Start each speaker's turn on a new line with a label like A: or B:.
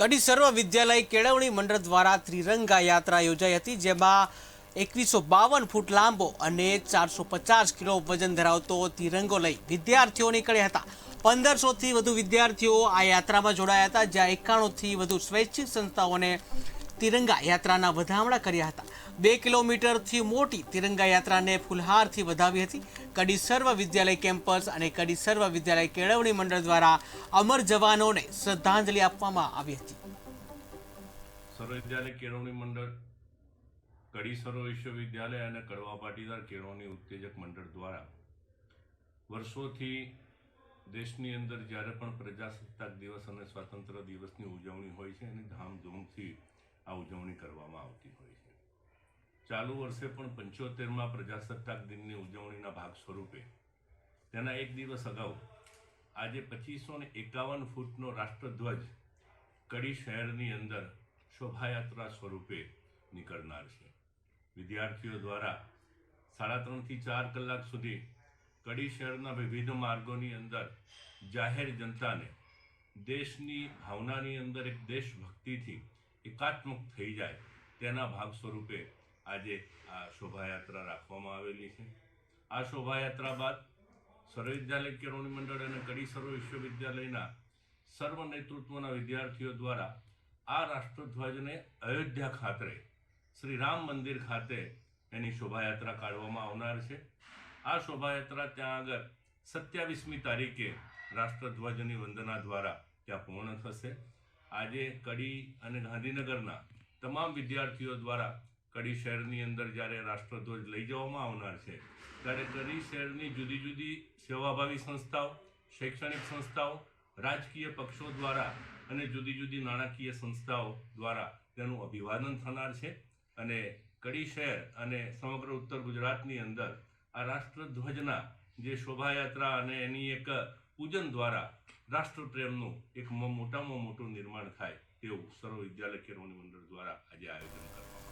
A: કડી સર્વ વિદ્યાલય કેળવણી મંડળ દ્વારા ત્રિરંગા યાત્રા યોજાઈ હતી, જેમાં એકવીસો બાવન ફૂટ લાંબો અને ચારસો પચાસ કિલો વજન ધરાવતો તિરંગો લઈ વિદ્યાર્થીઓ નીકળ્યા હતા. પંદરસોથી વધુ વિદ્યાર્થીઓ આ યાત્રામાં જોડાયા હતા, જ્યાં એકાણુંથી વધુ સ્વૈચ્છિક સંસ્થાઓને તિરંગા યાત્રાના વધામણા કર્યા હતા. બે કિલોમીટરથી મોટી તિરંગા યાત્રાને ફુલહારથી વધાવી હતી. કડી સર્વ વિદ્યાલય કેમ્પસ અને કડી સર્વ વિદ્યાલય કેળવણી મંડળ દ્વારા અમર જવાનોને શ્રદ્ધાંજલિ આપવામાં આવી હતી.
B: સર્વ વિદ્યાલય કેળવણી મંડળ કડી સર્વ વિશ્વવિદ્યાલય અને કડવા પાટીદાર કેળવણી ઉત્તેજક મંડળ દ્વારા વર્ષોથી દેશની અંદર જ્યારે પણ પ્રજાસત્તાક દિવસ અને સ્વાતંત્ર્ય દિવસની ઉજવણી હોય છે અને ધામધૂમથી આ ઉજવણી કરવામાં આવતી હોય છે. ચાલુ વર્ષે પણ પંચોતેરમાં પ્રજાસત્તાક દિનની ઉજવણીના ભાગ સ્વરૂપે તેના એક દિવસ અગાઉ આજે પચીસો ને એકાવન ફૂટનો રાષ્ટ્રધ્વજ કડી શહેરની અંદર શોભાયાત્રા સ્વરૂપે નીકળનાર છે. વિદ્યાર્થીઓ દ્વારા સાડા ત્રણથી ચાર કલાક સુધી કડી શહેરના વિવિધ માર્ગોની અંદર જાહેર જનતાને દેશની ભાવનાની અંદર એક દેશભક્તિથી એકાત્મક થઈ જાય તેના ભાગ સ્વરૂપે આજે આ શોભાયાત્રા રાખવામાં આવેલી છે. આ શોભાયાત્રા બાદ સર્વવિદ્યાલય કેળવણી મંડળ અને કડી સર્વ વિશ્વવિદ્યાલયના સર્વ નેતૃત્વના વિદ્યાર્થીઓ દ્વારા આ રાષ્ટ્રધ્વજને અયોધ્યા ખાતે, શ્રી રામ મંદિર ખાતે એની શોભાયાત્રા કાઢવામાં આવનાર છે. આ શોભાયાત્રા ત્યાં આગળ સત્યાવીસમી તારીખે રાષ્ટ્રધ્વજની વંદના દ્વારા ત્યાં પૂર્ણ થશે. આજે કડી અને ગાંધીનગરના તમામ વિદ્યાર્થીઓ દ્વારા કડી શહેરની અંદર જ્યારે રાષ્ટ્રધ્વજ લઈ જવામાં આવનાર છે, ત્યારે કડી શહેરની જુદી જુદી સેવાભાવી સંસ્થાઓ, શૈક્ષણિક સંસ્થાઓ, રાજકીય પક્ષો દ્વારા અને જુદી જુદી નાણાકીય સંસ્થાઓ દ્વારા તેનું અભિવાદન થનાર છે અને કડી શહેર અને સમગ્ર ઉત્તર ગુજરાતની અંદર આ રાષ્ટ્રધ્વજના જે શોભાયાત્રા અને એની એક પૂજન દ્વારા રાષ્ટ્રપ્રેમનું એક મોટામાં મોટું નિર્માણ થાય તેવું સર્વ વિદ્યાલય કેળવણી મંડળ દ્વારા આજે આયોજન કરવામાં